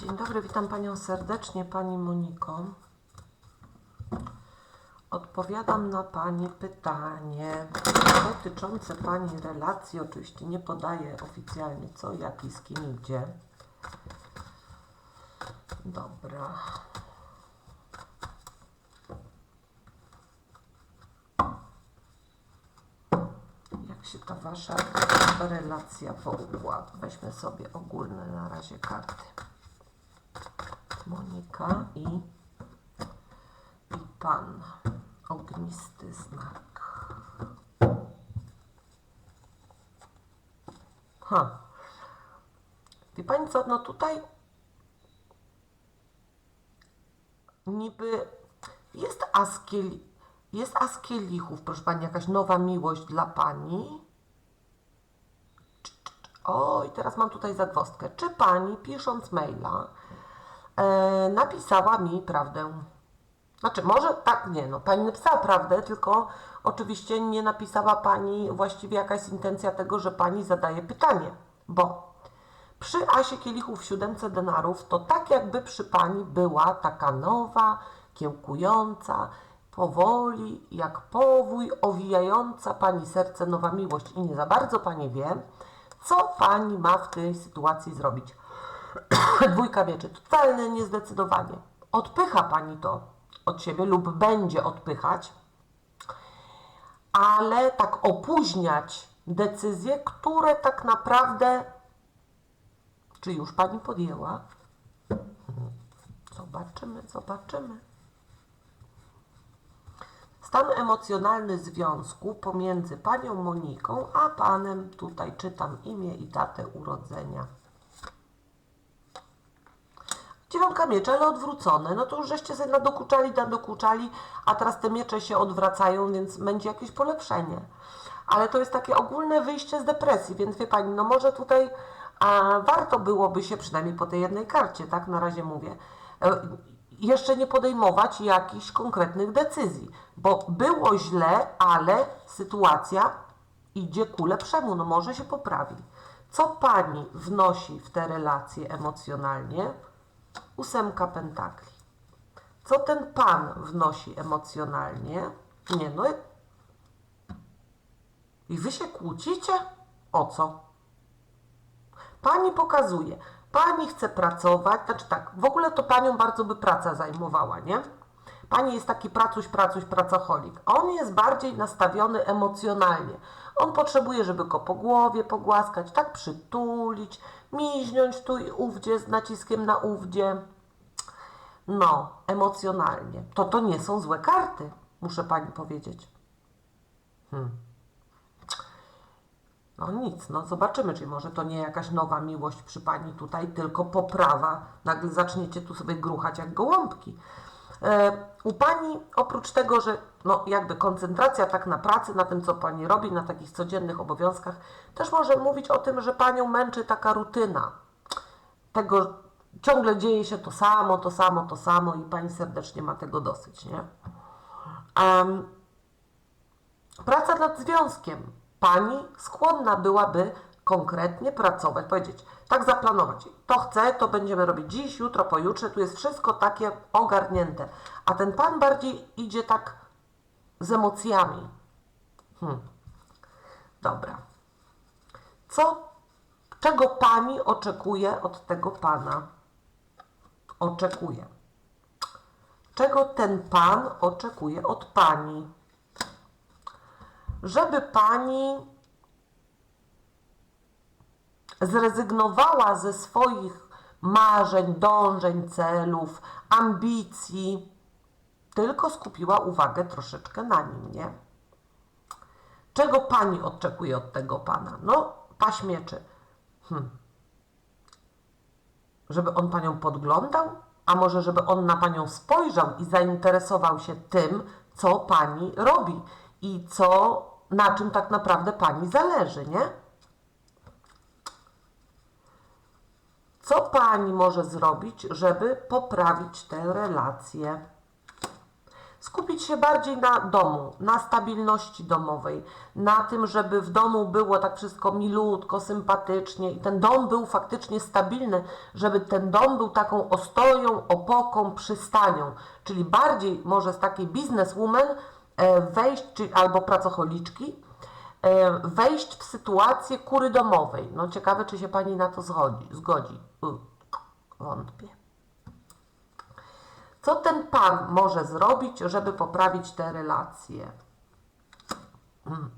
Dzień dobry, witam Panią serdecznie, Pani Moniko. Odpowiadam na Pani pytanie dotyczące Pani relacji. Oczywiście nie podaję oficjalnie co, jak i z kim, gdzie. Dobra. Jak się ta Wasza relacja poukłada? Weźmy sobie ogólne na razie karty. Monika i, i Pan. Ognisty znak. Ha. Wie Pani co, no tutaj niby jest askiel, jest as kielichów, proszę Pani, jakaś nowa miłość dla Pani. O, i teraz mam tutaj zagwozdkę. Czy Pani, pisząc maila, e, napisała mi prawdę? Znaczy, może tak, nie, no, Pani napisała prawdę, tylko oczywiście nie napisała Pani właściwie jaka jest intencja tego, że Pani zadaje pytanie, bo przy Asie Kielichów w siódemce denarów to tak jakby przy Pani była taka nowa, kiełkująca, powoli, jak powój, owijająca Pani serce nowa miłość i nie za bardzo Pani wie, co Pani ma w tej sytuacji zrobić. Dwójka mieczy, totalne niezdecydowanie. Odpycha Pani to od siebie lub będzie odpychać, ale tak opóźniać decyzje, które tak naprawdę, czy już Pani podjęła? Zobaczymy, zobaczymy. Stan emocjonalny związku pomiędzy Panią Moniką a Panem, tutaj czytam imię i datę urodzenia. Dziewiątka mieczy, ale odwrócone. No to już żeście sobie nadokuczali, nadokuczali, a teraz te miecze się odwracają, więc będzie jakieś polepszenie. Ale to jest takie ogólne wyjście z depresji, więc wie Pani, no może tutaj a, warto byłoby się, przynajmniej po tej jednej karcie, tak na razie mówię, e, jeszcze nie podejmować jakichś konkretnych decyzji, bo było źle, ale sytuacja idzie ku lepszemu, no może się poprawi. Co Pani wnosi w te relacje emocjonalnie? Ósemka pentakli. Co ten pan wnosi emocjonalnie? Nie no. I wy się kłócicie? O co? Pani pokazuje. Pani chce pracować, znaczy tak, w ogóle to panią bardzo by praca zajmowała, nie? Pani jest taki pracuś, pracuś, pracocholik. A on jest bardziej nastawiony emocjonalnie. On potrzebuje, żeby go po głowie pogłaskać, tak przytulić, miźniąć tu i ówdzie z naciskiem na ówdzie. No, emocjonalnie. To to nie są złe karty, muszę pani powiedzieć. Hmm. No nic, no zobaczymy, czy może to nie jakaś nowa miłość przy pani tutaj, tylko poprawa. Nagle zaczniecie tu sobie gruchać jak gołąbki. E, u pani, oprócz tego, że no jakby koncentracja tak na pracy, na tym, co pani robi, na takich codziennych obowiązkach, też może mówić o tym, że panią męczy taka rutyna. Tego ciągle dzieje się to samo, to samo, to samo i pani serdecznie ma tego dosyć, nie? Um, praca nad związkiem. Pani skłonna byłaby konkretnie pracować, powiedzieć, tak zaplanować. To chcę, to będziemy robić dziś, jutro, pojutrze, tu jest wszystko takie ogarnięte. A ten pan bardziej idzie tak z emocjami. Hmm. Dobra. Co, czego pani oczekuje od tego pana? Oczekuje. Czego ten pan oczekuje od pani? Żeby pani zrezygnowała ze swoich marzeń, dążeń, celów, ambicji, tylko skupiła uwagę troszeczkę na nim, nie? Czego pani oczekuje od tego pana? No, paśmieczy. Hmm. Żeby on panią podglądał? A może żeby on na panią spojrzał i zainteresował się tym, co pani robi i co, na czym tak naprawdę pani zależy, nie? Co pani może zrobić, żeby poprawić te relacje? skupić się bardziej na domu, na stabilności domowej, na tym, żeby w domu było tak wszystko milutko, sympatycznie i ten dom był faktycznie stabilny, żeby ten dom był taką ostoją, opoką, przystanią, czyli bardziej może z takiej bizneswoman e, wejść, czy, albo pracocholiczki, wejść w sytuację kury domowej. No ciekawe, czy się Pani na to zgodzi. zgodzi. Wątpię. Co ten pan może zrobić, żeby poprawić te relacje? Hmm.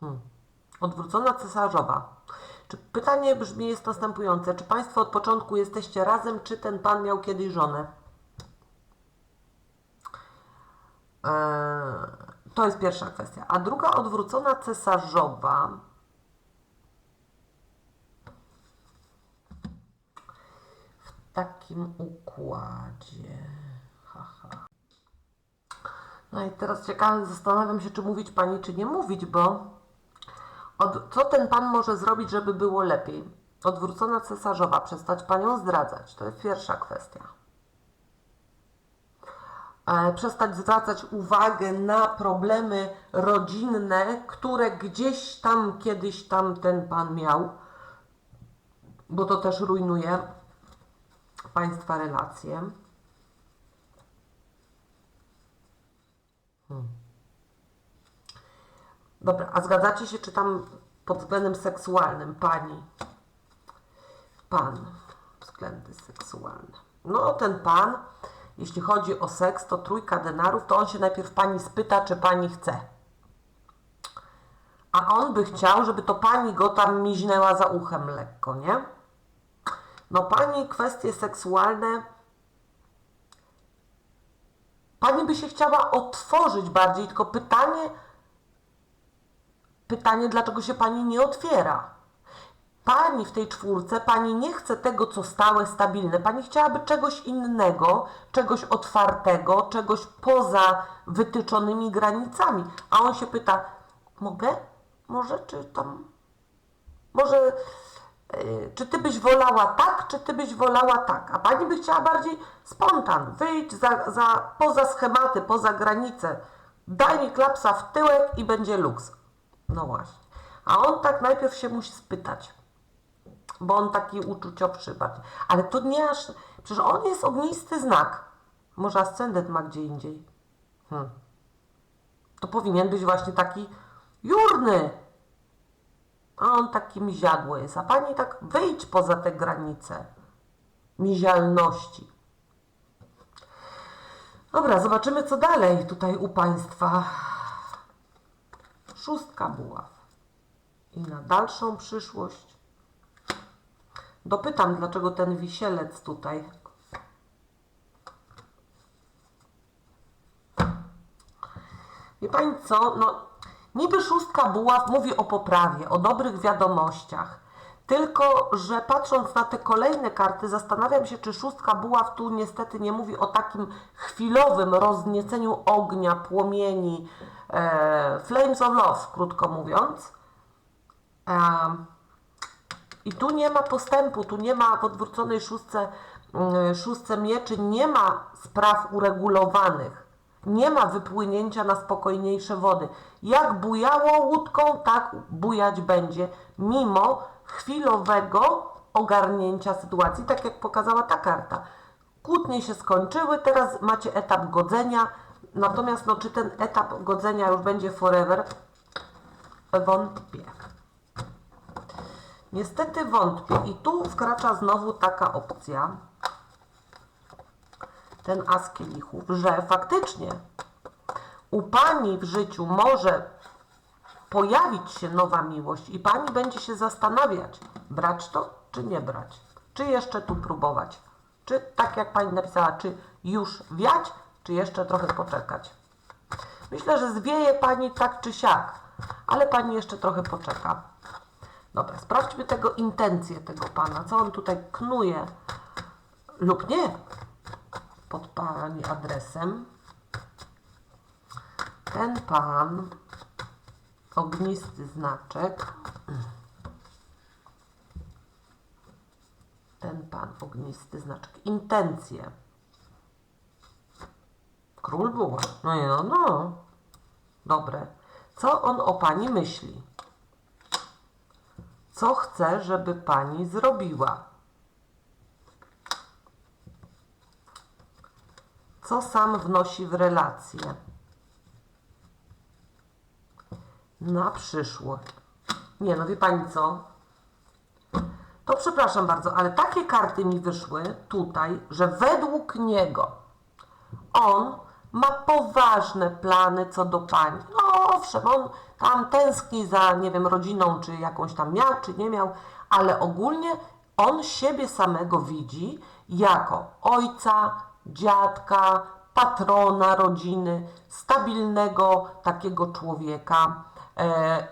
Hmm. Odwrócona cesarzowa. Czy pytanie brzmi jest następujące. Czy Państwo od początku jesteście razem, czy ten pan miał kiedyś żonę? To jest pierwsza kwestia. A druga odwrócona cesarzowa. W takim układzie. No i teraz ciekawe, zastanawiam się, czy mówić pani, czy nie mówić, bo od, co ten pan może zrobić, żeby było lepiej? Odwrócona cesarzowa, przestać panią zdradzać. To jest pierwsza kwestia. E, przestać zwracać uwagę na problemy rodzinne, które gdzieś tam kiedyś tam ten pan miał, bo to też rujnuje państwa relacje. Hmm. Dobra, a zgadzacie się, czy tam pod względem seksualnym pani, pan, względy seksualne. No, ten pan, jeśli chodzi o seks, to trójka denarów, to on się najpierw pani spyta, czy pani chce. A on by chciał, żeby to pani go tam miźnęła za uchem lekko, nie? No, pani kwestie seksualne. Pani by się chciała otworzyć bardziej, tylko pytanie, pytanie, dlaczego się pani nie otwiera? Pani w tej czwórce, pani nie chce tego, co stałe, stabilne. Pani chciałaby czegoś innego, czegoś otwartego, czegoś poza wytyczonymi granicami. A on się pyta, mogę? Może, czy tam, może, yy, czy ty byś wolała tak, czy ty byś wolała tak? A pani by chciała bardziej spontan, wyjść za, za, poza schematy, poza granice. Daj mi klapsa w tyłek i będzie luks. No właśnie. A on tak najpierw się musi spytać, bo on taki uczuciowszy bardziej. Ale to nie aż... Przecież on jest ognisty znak. Może ascendent ma gdzie indziej. Hmm. To powinien być właśnie taki jurny. A on taki miziadło jest. A pani tak wyjdź poza te granice mizialności. Dobra, zobaczymy co dalej tutaj u Państwa szóstka buław. I na dalszą przyszłość dopytam, dlaczego ten wisielec tutaj. Wie Pani co? No, niby szóstka buław mówi o poprawie, o dobrych wiadomościach. Tylko, że patrząc na te kolejne karty, zastanawiam się, czy szóstka buław tu niestety nie mówi o takim chwilowym roznieceniu ognia, płomieni, e, flames of love, krótko mówiąc. E, I tu nie ma postępu, tu nie ma w odwróconej szóstce, y, szóstce mieczy, nie ma spraw uregulowanych. Nie ma wypłynięcia na spokojniejsze wody. Jak bujało łódką, tak bujać będzie, mimo chwilowego ogarnięcia sytuacji, tak jak pokazała ta karta. Kłótnie się skończyły, teraz macie etap godzenia, natomiast no, czy ten etap godzenia już będzie forever? Wątpię. Niestety wątpię. I tu wkracza znowu taka opcja, ten as kielichów, że faktycznie u Pani w życiu może pojawić się nowa miłość i Pani będzie się zastanawiać, brać to, czy nie brać. Czy jeszcze tu próbować. Czy tak jak Pani napisała, czy już wiać, czy jeszcze trochę poczekać. Myślę, że zwieje Pani tak czy siak, ale Pani jeszcze trochę poczeka. Dobra, sprawdźmy tego intencję tego Pana. Co on tutaj knuje lub nie pod Pani adresem. Ten Pan ognisty znaczek. ten pan ognisty znaczek. Intencje. Król buła. No no, no. Dobre. Co on o pani myśli? Co chce, żeby pani zrobiła? Co sam wnosi w relacje? Na przyszłość. Nie, no wie pani co? To przepraszam bardzo, ale takie karty mi wyszły tutaj, że według niego on ma poważne plany co do pani. No owszem, on tam tęskni za, nie wiem, rodziną, czy jakąś tam miał, czy nie miał, ale ogólnie on siebie samego widzi jako ojca, dziadka, patrona rodziny, stabilnego takiego człowieka, e,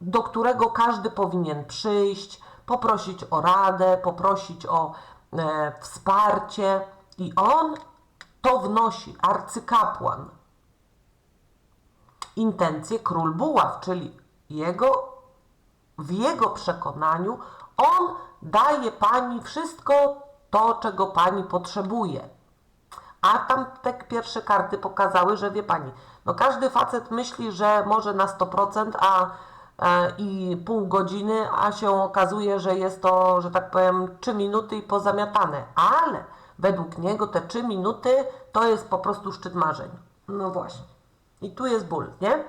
do którego każdy powinien przyjść, poprosić o radę, poprosić o e, wsparcie i on to wnosi, arcykapłan. Intencje król buław, czyli jego, w jego przekonaniu on daje pani wszystko to, czego pani potrzebuje. A tam te pierwsze karty pokazały, że wie pani, no każdy facet myśli, że może na 100%, a e, i pół godziny, a się okazuje, że jest to, że tak powiem, 3 minuty i pozamiatane. Ale według niego te 3 minuty to jest po prostu szczyt marzeń. No właśnie. I tu jest ból, nie?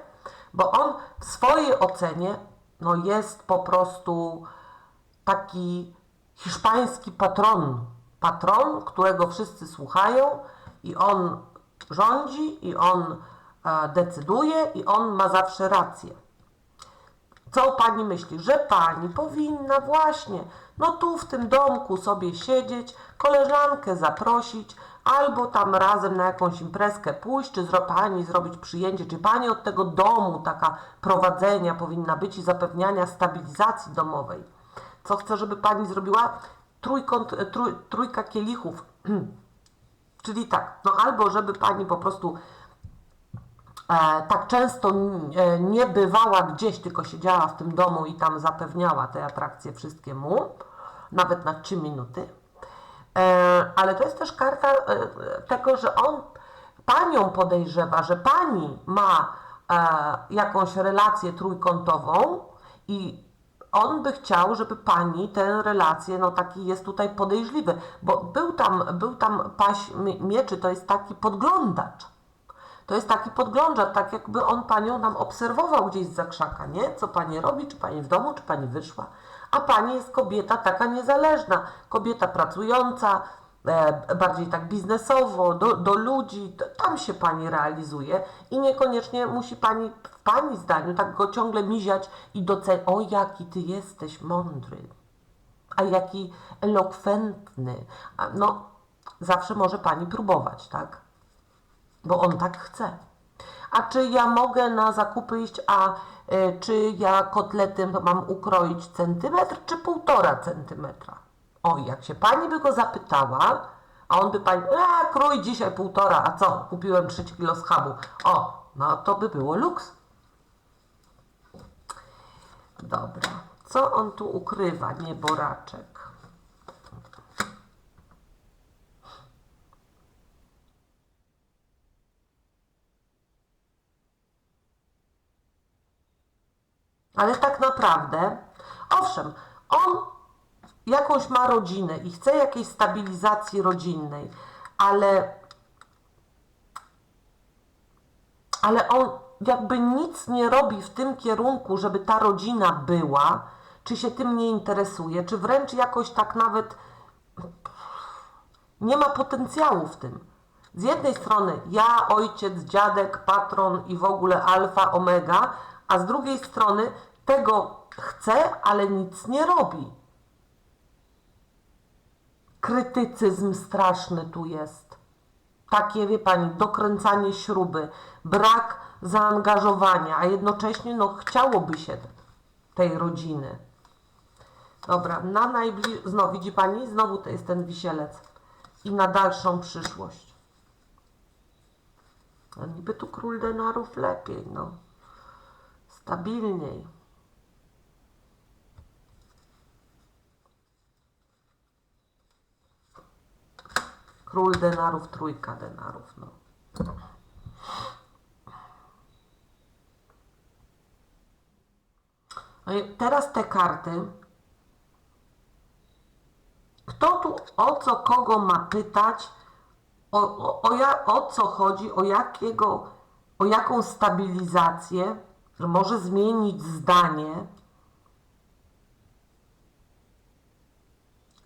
Bo on w swojej ocenie no jest po prostu taki hiszpański patron. Patron, którego wszyscy słuchają i on rządzi, i on e, decyduje, i on ma zawsze rację. Co pani myśli? Że pani powinna właśnie, no tu w tym domku sobie siedzieć, koleżankę zaprosić, albo tam razem na jakąś imprezkę pójść, czy zro, pani zrobić przyjęcie, czy pani od tego domu taka prowadzenia powinna być i zapewniania stabilizacji domowej. Co chce, żeby pani zrobiła? Trójkąt, e, trój, trójka kielichów. Czyli tak, no albo żeby pani po prostu e, tak często e, nie bywała gdzieś, tylko siedziała w tym domu i tam zapewniała te atrakcje wszystkiemu, nawet na 3 minuty. E, ale to jest też karta e, tego, że on panią podejrzewa, że pani ma e, jakąś relację trójkątową i on by chciał, żeby pani tę relację, no taki jest tutaj podejrzliwy, bo był tam, był tam paś mieczy, to jest taki podglądacz. To jest taki podglądacz, tak jakby on panią nam obserwował gdzieś z krzaka, nie? Co pani robi, czy pani w domu, czy pani wyszła. A pani jest kobieta taka niezależna, kobieta pracująca, e, bardziej tak biznesowo, do, do ludzi, tam się pani realizuje i niekoniecznie musi pani, w pani zdaniu, tak go ciągle miziać i doceniać, o jaki ty jesteś mądry, a jaki elokwentny. No, zawsze może pani próbować, tak? Bo on tak chce. A czy ja mogę na zakupy iść, a y, czy ja kotlety mam ukroić centymetr, czy półtora centymetra? O, jak się pani by go zapytała, a on by pani, a krój dzisiaj półtora, a co, kupiłem 3 kilo schabu. O, no to by było luks. Dobra, co on tu ukrywa, nieboraczek? Ale tak naprawdę, owszem, on jakąś ma rodzinę i chce jakiejś stabilizacji rodzinnej, ale, ale on jakby nic nie robi w tym kierunku, żeby ta rodzina była, czy się tym nie interesuje, czy wręcz jakoś tak nawet nie ma potencjału w tym. Z jednej strony ja, ojciec, dziadek, patron i w ogóle alfa, omega, a z drugiej strony tego chce, ale nic nie robi. Krytycyzm straszny tu jest. Takie, wie pani, dokręcanie śruby, brak zaangażowania, a jednocześnie no, chciałoby się tej rodziny. Dobra, na najbliżej, znowu widzi pani, znowu to jest ten wisielec i na dalszą przyszłość. A niby tu król denarów lepiej, no. Stabilniej. Król denarów, trójka denarów, no. No teraz te karty. Kto tu o co kogo ma pytać? O, o, o, o co chodzi? O jakiego, o jaką stabilizację? Że może zmienić zdanie?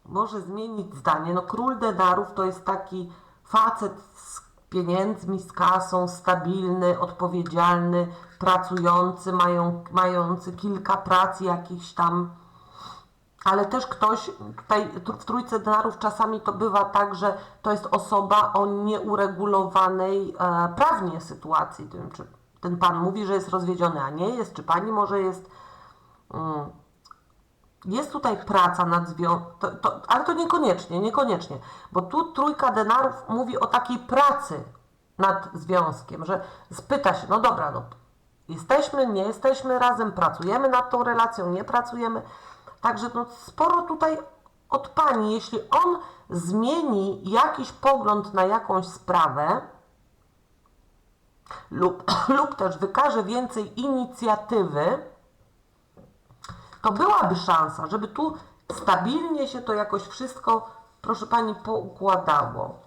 Może zmienić zdanie. No król denarów to jest taki facet z pieniędzmi, z kasą, stabilny, odpowiedzialny, pracujący, mają, mający kilka prac jakichś tam. Ale też ktoś, tutaj w trójce denarów czasami to bywa tak, że to jest osoba o nieuregulowanej e, prawnie sytuacji. Tym, czy ten pan mówi, że jest rozwiedziony, a nie jest, czy pani może jest. Mm, jest tutaj praca nad związkiem, to, to, ale to niekoniecznie, niekoniecznie, bo tu trójka denarów mówi o takiej pracy nad związkiem, że spyta się, no dobra, no jesteśmy, nie jesteśmy razem, pracujemy nad tą relacją, nie pracujemy, także no sporo tutaj od Pani, jeśli on zmieni jakiś pogląd na jakąś sprawę lub, lub też wykaże więcej inicjatywy, to byłaby szansa, żeby tu stabilnie się to jakoś wszystko, proszę pani, poukładało.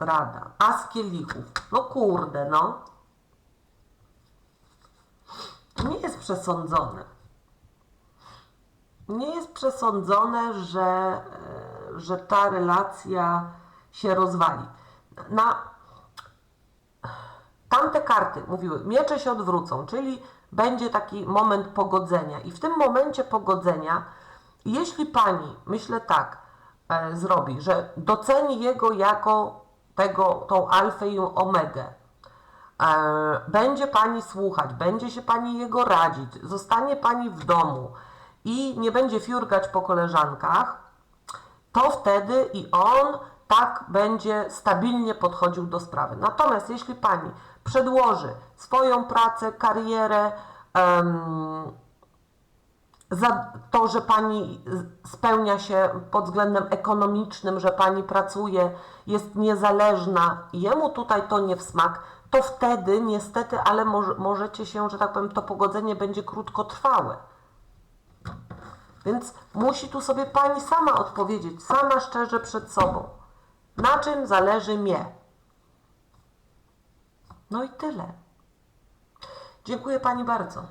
Rada. A z kielichów. No kurde, no. Nie jest przesądzone. Nie jest przesądzone, że, e, że ta relacja się rozwali. Na, tamte karty mówiły, miecze się odwrócą, czyli będzie taki moment pogodzenia. I w tym momencie pogodzenia, jeśli pani, myślę tak, e, zrobi, że doceni jego jako tego, tą alfę i omegę, e, będzie pani słuchać, będzie się pani jego radzić, zostanie pani w domu i nie będzie fiurgać po koleżankach, to wtedy i on tak będzie stabilnie podchodził do sprawy. Natomiast jeśli pani przedłoży swoją pracę, karierę, em, za to, że pani spełnia się pod względem ekonomicznym, że pani pracuje, jest niezależna, jemu tutaj to nie w smak, to wtedy niestety, ale może, możecie się, że tak powiem, to pogodzenie będzie krótkotrwałe. Więc musi tu sobie pani sama odpowiedzieć, sama szczerze przed sobą. Na czym zależy mnie? No i tyle. Dziękuję pani bardzo.